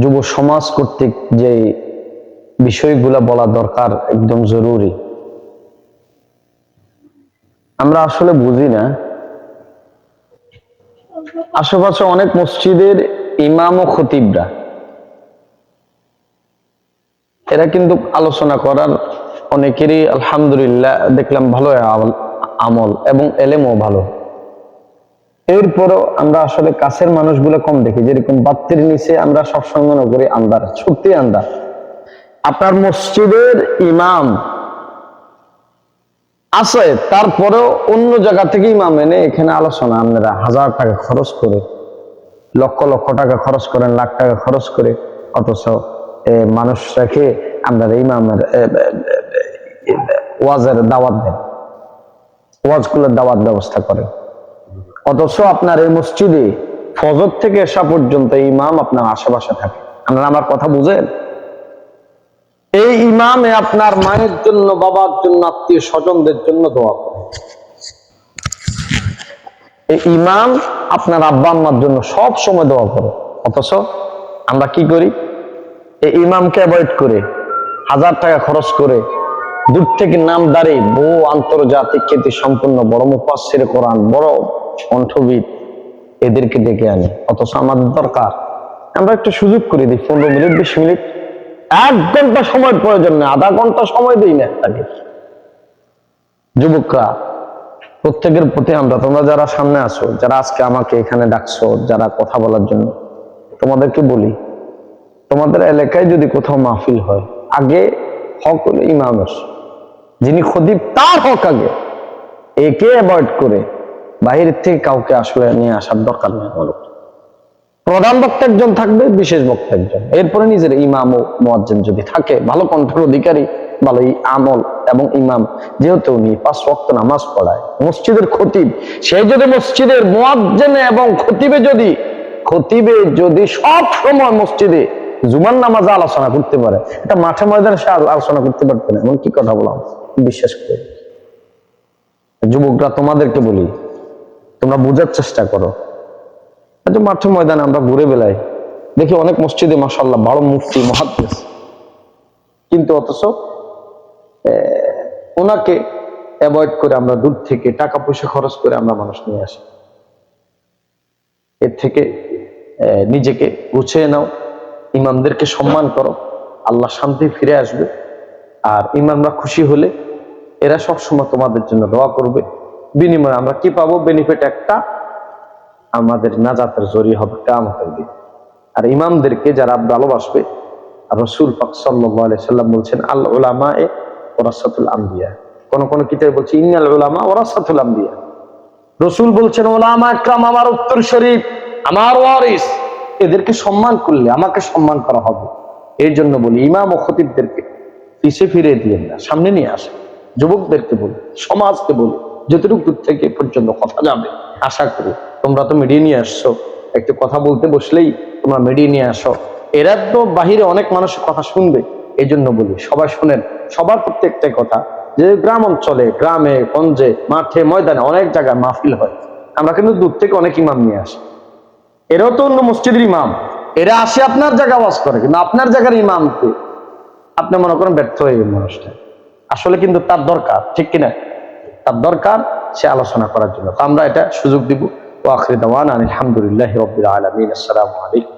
যুব সমাজ কর্তৃক যে বিষয়গুলো বলা দরকার একদম জরুরি। আমরা আসলে বুঝি না। আশেপাশে অনেক মসজিদের ইমাম ও খতিবরা। এরা কিন্তু আলোচনা করার অনেকেরই আলহামদুলিল্লাহ দেখলাম ভালো আমল- এবং এলেমও ভালো। এরপরও আমরা আসলে কাছের মানুষগুলো কম দেখি। যেরকম বাত্তির নিচে আমরা সবসময় মনে করি আন্দার সত্যি আন্দার আপনার মসজিদের ইমাম আছে, তারপরেও অন্য জায়গা থেকে ইমাম এনে এখানে আলোচনা। আপনারা হাজার টাকা খরচ করে, লক্ষ লক্ষ টাকা খরচ করেন, লাখ টাকা খরচ করে, অথচ মানুষ রেখে আপনারা ইমামের ওয়াজের দাওয়াত দেন। ওয়াজগুলোর দাওয়াত ব্যবস্থা করেন। অথচ আপনার এই মসজিদে ফজর থেকে এসা পর্যন্ত ইমাম আপনার আশেপাশে থাকে। আপনারা আমার কথা বুঝেন? এই ইমামে আপনার মায়ের জন্য, বাবার জন্য, আত্মীয় স্বজনদের জন্য দোয়া করে এই ইমাম আপনার আব্বা আম্মার জন্য সব সময় দোয়া করে অথচ আমরা কি করি? এই ইমামকে অ্যাভয়েড করে, হাজার টাকা খরচ করে, দূর থেকে নাম দাঁড়িয়ে বহু আন্তর্জাতিক খ্যাতি সম্পন্ন বড় মুফাসির কোরআন, বড় কণ্ঠবিদ এদেরকে ডেকে আনি। অথচ আমাদের দরকার। আমরা একটু সুযোগ করে দিই, পনেরো মিনিট, বিশ মিনিট। এক ঘণ্টা সময় প্রয়োজন নেই, আধা ঘণ্টা সময় দিই না তাকে যুবকরা, প্রত্যেকের প্রতি আমরা, তোমরা যারা সামনে আসো যারা আজকে আমাকে এখানে ডাকছো, যারা কথা বলার জন্য, তোমাদেরকে বলি, তোমাদের এলাকায় যদি কোথাও মাহফিল হয়, আগে হক হলো ইমামের। যিনি খদিব, তার হক আগে। একে অ্যাভয়েড করে বাহির থেকে কাউকে আসলে নিয়ে আসার দরকার নেই আমার প্রধান বক্তা একজন থাকবে, বিশেষ বক্তা একজন। এরপরে নিজের ইমাম ও মোয়াজ্জেন যদি থাকে, ভালো কণ্ঠের অধিকারী, ভালো ই- আমল এবং ইমাম, যেহেতু উনি পাঁচ ওয়াক্ত নামাজ পড়ায়, মসজিদের খতিব সেই যদি মসজিদের মোয়াজ্জেনে এবং খতিবে যদি খতিবে যদি সব সময় মসজিদে জুমার নামাজে আলোচনা করতে পারে, এটা মাঠে ময়দানে সে আলোচনা করতে পারবে না। এমন কি কথা বললাম বিশ্বাস করে। যুবকরা তোমাদেরকে বলি তোমরা বোঝার চেষ্টা করো। আচ্ছা মাঠে ময়দানে আমরা ঘুরে বেড়াই, দেখি অনেক মসজিদে মাসাল্লাহ বড় মুফতি মহাদ্দেশ কিন্তু অথচ ওনাকে অ্যাভয়েড করে আমরা দূর থেকে টাকা পয়সা খরচ করে আমরা মানুষ নিয়ে আসি। এর থেকে নিজেকে গুছিয়ে নাও, ইমামদেরকে সম্মান করো, আল্লাহ শান্তি ফিরে আসবে। আর ইমামরা খুশি হলে, এরা সবসময় তোমাদের জন্য দোয়া করবে। বিনিময়ে আমরা কি পাবো? বেনিফিট একটা আমাদের নাজাতের জড়িয়ে হবে কামতের দিন। আর ইমামদেরকে যারা ভালোবাসবে, রসুল পাক আলাইহি সাল্লাম বলছেন, আল উলামা এ ওরাসাতুল আম্বিয়া। কোন কোন কিতাবে বলছে, ইন্নাল উলামা ওরাসাতুল আম্বিয়া। রসুল বলছেন ওলামা একরাম আমার উত্তর শরীফ, আমার ওয়ারিস। এদেরকে সম্মান করলে আমাকে সম্মান করা হবে। এই জন্য বলি, ইমাম ও খতিবদেরকে পিছে ফিরে দিয়েন না, সামনে নিয়ে আসে যুবকদেরকে বলি, সমাজকে বলি যতটুকু দূর থেকে পর্যন্ত কথা যাবে, আশা করি তোমরা তো মিডিয়ে নিয়ে আসছো। একটু কথা বলতে বসলেই তোমরা মিডিয়ে নিয়ে আসো। এরা তো বাহিরে অনেক মানুষের কথা শুনবে এই জন্য বলি, সবাই শুনেন, সবার প্রত্যেকটাই কথা। যে গ্রাম অঞ্চলে, গ্রামে, গঞ্জে, মাঠে, ময়দানে অনেক জায়গায় মাহফিল হয়, আমরা কিন্তু দূর থেকে অনেক ইমাম নিয়ে আসি। এরাও তো অন্য মসজিদের ইমাম। এরা আসে আপনার জায়গা ওয়াজ করে, কিন্তু আপনার জায়গার ইমামকে আপনি মনে করেন ব্যর্থ হয়ে মানুষটা। আসলে কিন্তু তার দরকার, ঠিক কিনা? তার দরকার, সে আলোচনা করার জন্য। তো আমরা এটা সুযোগ দিব। ও আখরি দাওয়ান আলহামদুলিল্লাহ রবিল আলমিন। আসসালামু আলাইকুম।